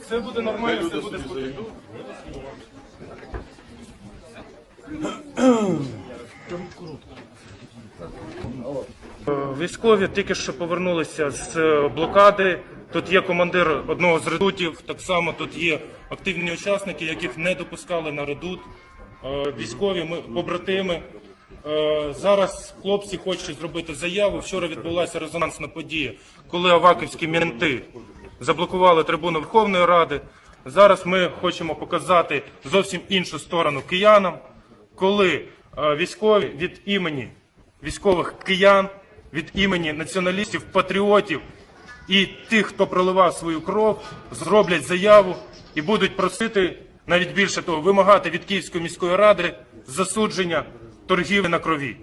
Все буде нормально, все буде спокійно. Військові тільки що повернулися з е, блокади. Тут є командир одного з редутів. Так само тут є активні учасники, яких не допускали на редут. Е, Військові, ми побратими. Е, Зараз хлопці хочуть зробити заяву. Вчора відбулася резонансна подія, коли аваківські мінти заблокували трибуну Верховної Ради. Зараз ми хочемо показати зовсім іншу сторону киянам, коли військові від імені військових киян, від імені націоналістів, патріотів і тих, хто проливав свою кров, зроблять заяву і будуть просити, навіть більше того, вимагати від Київської міської ради засудження торгівлі на крові.